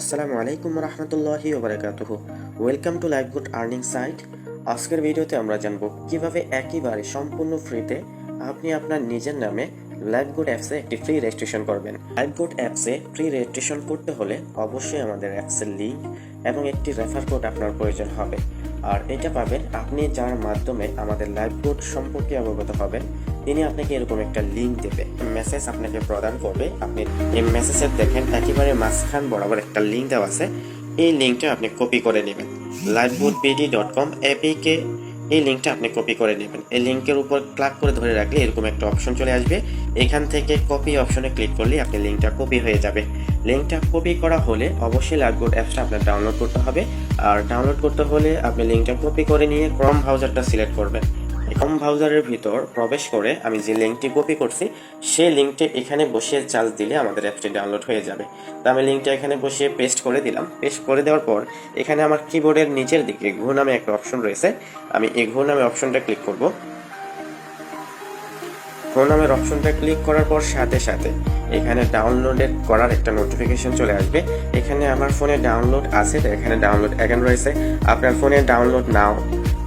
আসসালামু আলাইকুম রহমতুল্লাহি ওবরাকাতুহ welcome to life good earning site আজকের ভিডিওতে আমরা জানব কীভাবে একইবারে সম্পূর্ণ ফ্রিতে আপনি আপনার নিজের নামে লাইভ গুড অ্যাপসে একটি ফ্রি রেজিস্ট্রেশন করবেন। লাইভ গুড অ্যাপসে ফ্রি রেজিস্ট্রেশন করতে হলে অবশ্যই আমাদের অ্যাপসের লিঙ্ক এবং একটি রেফার কোড আপনার প্রয়োজন হবে। আর এটা পাবেন আপনি যার মাধ্যমে আমাদের লাইভ কোড সম্পর্কে অবগত হবেন, তিনি আপনাকে এরকম একটা লিঙ্ক দেবে মেসেজ আপনাকে প্রদান করবে। আপনি এই মেসেজের দেখেন, একেবারে মাঝখান বরাবর একটা লিঙ্ক দেওয়া আছে। এই লিঙ্কটা আপনি কপি করে নেবেন। লাইভবুটবিডি ডট কম এপিকে এই লিঙ্কটা আপনি কপি করে নেবেন। এই লিঙ্কের উপর ক্লিক করে ধরে রাখলে এরকম একটা অপশন চলে আসবে। এখান থেকে কপি অপশনে ক্লিক করলে আপনি লিঙ্কটা কপি হয়ে যাবে। লিঙ্কটা কপি করা হলে অবশ্যই লাইভবোর্ড অ্যাপসটা আপনার ডাউনলোড করতে হবে। আর ডাউনলোড করতে হলে আপনি লিঙ্কটা কপি করে নিয়ে ক্রম ব্রাউজারটা সিলেক্ট করবেন। ক্রম ব্রাউজারের ভিতর প্রবেশ করে আমি যে লিঙ্কটি কপি করছি, সেই লিঙ্কটি এখানে বসিয়ে চার্জ দিলে আমাদের অ্যাপটি ডাউনলোড হয়ে যাবে। তো আমি লিঙ্কটা এখানে বসিয়ে পেস্ট করে দিলাম। পেস্ট করে দেওয়ার পর এখানে আমার কিবোর্ডের নিচের দিকে ঘু নামে একটা অপশন রয়েছে। আমি এই ঘু নামে অপশনটা ক্লিক করব। ফোন নামের অপশনটা ক্লিক করার পর সাথে সাথে এখানে ডাউনলোডের করার একটা নোটিফিকেশন চলে আসবে। এখানে আমার ফোনে ডাউনলোড আছে এখানে ডাউনলোড এখন রয়েছে। আপনার ফোনে ডাউনলোড নাও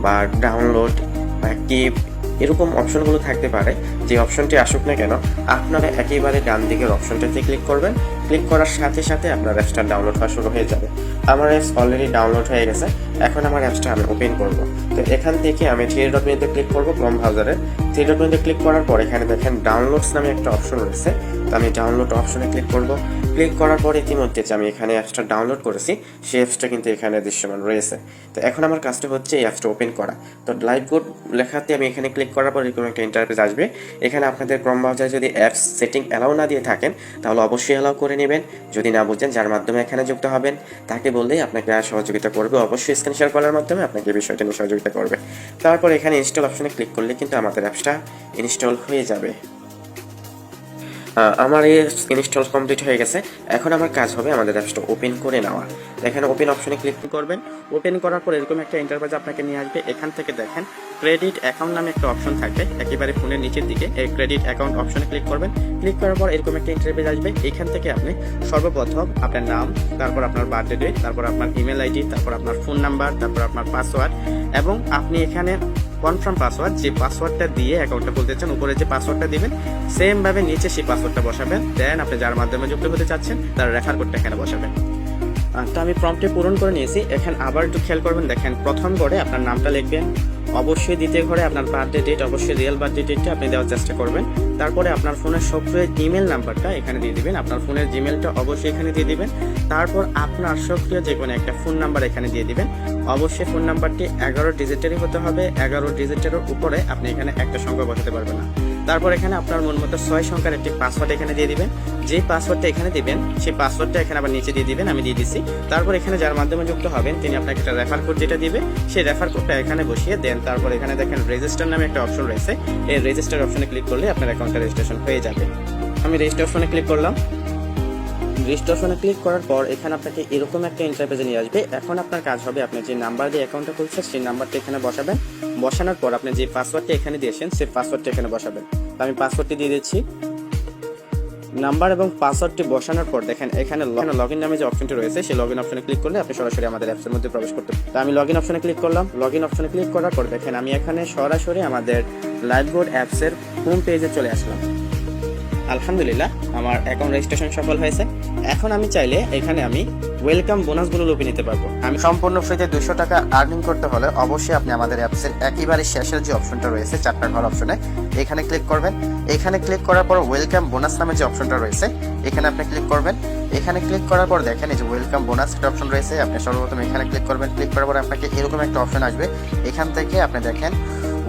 বা ডাউনলোড বা কিপ এরকম অপশনগুলো থাকতে পারে। যে অপশনটি আসুক না কেন, আপনারা একেবারে ডান দিকের অপশনটাতে ক্লিক করবেন। ক্লিক করার সাথে সাথে আপনার অ্যাপসটা ডাউনলোড হওয়া শুরু হয়ে যাবে। আমার অ্যাপস অলরেডি ডাউনলোড হয়ে গেছে। এখন আমার অ্যাপসটা আমি ওপেন করব। তো এখান থেকে আমি থ্রি ডট মেনুতে ক্লিক করব ক্রোম ব্রাউজারে থ্রি ডট মেনুতে ক্লিক করার পর এখানে দেখেন ডাউনলোডস নামে একটা অপশন রয়েছে। তো আমি ডাউনলোড অপশনে ক্লিক করব। ক্লিক করার পর ইতিমধ্যে যে আমি এখানে অ্যাপসটা ডাউনলোড করেছি, সেই অ্যাপসটা কিন্তু এখানে দৃশ্যমান রয়েছে। তো এখন আমার কাজটা হচ্ছে এই অ্যাপসটা ওপেন করা। তো লাইভ কোড লেখাতে আমি এখানে ক্লিক করার পর এরকম একটা ইন্টারফেস আসবে। এখানে আপনাদের ক্রম ব্রাউজারে যদি অ্যাপস সেটিং অ্যালাউ না দিয়ে থাকেন, তাহলে অবশ্যই অ্যালাউ করে নেবেন। যদি না বুঝেন, যার মাধ্যমে এখানে যুক্ত হবেন, তাকে বললেই আপনাকে আর সহযোগিতা করবে। অবশ্যই স্ক্রিন শেয়ার করার মাধ্যমে আপনাকে এই বিষয়টা নিয়ে সহযোগিতা করবে। তারপর এখানে ইনস্টল অপশনে ক্লিক করলে কিন্তু আমাদের অ্যাপসটা ইনস্টল হয়ে যাবে। আমার এই ইনস্টল কমপ্লিট হয়ে গেছে। এখন আমার কাজ হবে আমাদের অ্যাপসটা ওপেন করে নেওয়া। এখানে ওপেন অপশনে ক্লিক করবেন। ওপেন করার পর এরকম একটা ইন্টারফেস আপনাকে নিয়ে আসবে। এখান থেকে দেখেন ক্রেডিট অ্যাকাউন্ট নামে একটা অপশন থাকবে। একেবারে ফোনের নিচের দিকে এই ক্রেডিট অ্যাকাউন্ট অপশনে ক্লিক করবেন। ক্লিক করার পর এরকম একটা ইন্টারফেস আসবে। এখান থেকে আপনি সর্বপ্রথম আপনার নাম, তারপর আপনার বার্থডে ডেট তারপর আপনার ইমেল আইডি তারপর আপনার ফোন নাম্বার তারপর আপনার পাসওয়ার্ড এবং আপনি এখানে কনফার্ম পাসওয়ার্ড যে পাসওয়ার্ডটা দিয়ে অ্যাকাউন্টটা খুলতে চান উপরে যে পাসওয়ার্ডটা দিবেন সেম ভাবে নিচে সেই পাসওয়ার্ডটা বসাবেন দেন আপনি যার মাধ্যমে যুক্ত হতে চাচ্ছেন, তার রেফার কোডটা এখানে বসাবেন। তো আমি প্রম্পটে পূরণ করে নিয়েছি। এখন আবার একটু খেয়াল করবেন, দেখেন প্রথম ঘরে আপনার নামটা লিখবেন। অবশ্যই দ্বিতীয় ঘরে আপনার বার্থডে ডেট অবশ্যই রিয়েল বার্থডে ডেটটা আপনি দেওয়ার চেষ্টা করবেন। তারপরে আপনার ফোনের সক্রিয় জিমেল নাম্বারটা এখানে দিয়ে দিবেন। আপনার ফোনের জিমেলটা অবশ্যই এখানে দিয়ে দিবেন। তারপর আপনার সক্রিয় যে কোনো একটা ফোন নাম্বার এখানে দিয়ে দিবেন। অবশ্যই ফোন নাম্বারটি এগারো ডিজিটেরই হতে হবে। এগারো ডিজিটের উপরে আপনি এখানে একটা সংখ্যা বসাতে পারবেন না। তারপর এখানে আপনার মন মতো ছয় সংখ্যার একটি পাসওয়ার্ড এখানে দিয়ে দিবেন। যে পাসওয়ার্ডটা এখানে দিবেন, সেই পাসওয়ার্ডটা এখানে আবার নিচে দিয়ে দিবেন, আমি দিয়ে দিচ্ছি তারপর এখানে যার মাধ্যমে যুক্ত হবেন, তিনি আপনাকে একটা রেফার কোড যেটা দিবে, সেই রেফার কোডটা এখানে বসিয়ে দেন। তারপর এখানে দেখেন রেজিস্টার নামে একটা অপশন রয়েছে। এই রেজিস্টার অপশনে ক্লিক করলে আপনার অ্যাকাউন্টটা রেজিস্ট্রেশন হয়ে যাবে। আমি রেজিস্টার অপশনে ক্লিক করলাম। রেজিস্ট্রেশনে ক্লিক করার পর এখানে আপনাকে এরকম একটা ইন্টারফেসে নিয়ে আসবে। এখন আপনার কাজ হবে আপনি যে নাম্বার দিয়ে অ্যাকাউন্টটা খুলছেন, সেই নাম্বারটা এখানে বসাবেন। বসানোর পর আপনি যে পাসওয়ার্ডটা এখানে দিয়েছেন, সেই পাসওয়ার্ডটা এখানে বসাবেন। তো আমি পাসওয়ার্ডটি দিয়ে দিচ্ছি। নাম্বার এবং পাসওয়ার্ডটি বসানোর পর দেখেন, এখানে লগ ইন নামে যে অপশনটি রয়েছে, সেই লগ ইন অপশনে ক্লিক করলে আপনি সরাসরি আমাদের অ্যাপসের মধ্যে প্রবেশ করতে তো আমি লগ ইন অপশনে ক্লিক করলাম। লগ ইন অপশনে ক্লিক করার পর দেখেন, আমি এখানে সরাসরি আমাদের লাইভ বোর্ড অ্যাপসের হোম পেজে চলে আসলাম। আলহামদুলিল্লাহ, আমার অ্যাকাউন্ট রেজিস্ট্রেশন সফল হয়েছে। এখন আমি চাইলে এখানে আমি ওয়েলকাম বোনাসগুলো লুপে নিতে পারব। আমি সম্পূর্ণ ফ্রিতে দুশো টাকা আর্নিং করতে হলে অবশ্যই আপনি আমাদের অ্যাপসের একেবারে শেষের যে অপশনটা রয়েছে, চারটা ঘর অপশনে এখানে ক্লিক করবেন। এখানে ক্লিক করার পর ওয়েলকাম বোনাস নামে যে অপশনটা রয়েছে, এখানে আপনি ক্লিক করবেন। এখানে ক্লিক করার পর দেখেন এই যে ওয়েলকাম বোনাস একটা অপশন রয়েছে, আপনি সর্বপ্রথম এখানে ক্লিক করবেন। ক্লিক করার পর আপনাকে এরকম একটা অপশন আসবে। এখান থেকে আপনি দেখেন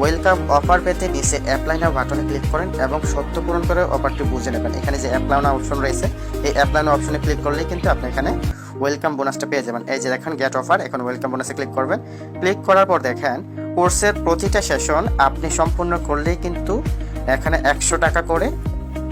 ওয়েলকাম অফার পেতে নিচে অ্যাপ্লাই নাও বাটনে ক্লিক করেন এবং সত্য পূরণ করে অফারটি বুঝে নেবেন। এখানে যে অ্যাপ্লাই নাও অপশন রয়েছে, এই অ্যাপ্লাই নাও অপশনে ক্লিক করলেই কিন্তু আপনি এখানে ওয়েলকাম বোনাসটা পেয়ে যাবেন। এই যে দেখেন গেট অফার এখন ওয়েলকাম বোনাসে ক্লিক করবেন। ক্লিক করার পর দেখেন কোর্সের প্রতিটা সেশন আপনি সম্পূর্ণ করলেই কিন্তু এখানে একশো টাকা করে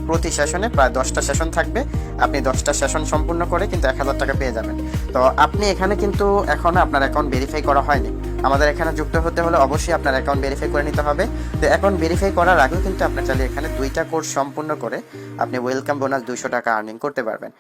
প্রতি সেশনে প্রায় দশটা সেশন থাকবে। আপনি দশটা সেশন সম্পূর্ণ করে কিন্তু এক হাজার টাকা পেয়ে যাবেন। তো আপনি এখানে কিন্তু এখনও আপনার অ্যাকাউন্ট ভেরিফাই করা হয়নি। আমাদের এখানে যুক্ত হতে হলে অবশ্যই আপনার অ্যাকাউন্ট ভেরিফাই করে নিতে হবে। তো অ্যাকাউন্ট ভেরিফাই করার আগেও কিন্তু আপনার চাইলে এখানে দুইটা কোর্স সম্পূর্ণ করে আপনি ওয়েলকাম বোনাস দুইশো টাকা আর্নিং করতে পারবেন।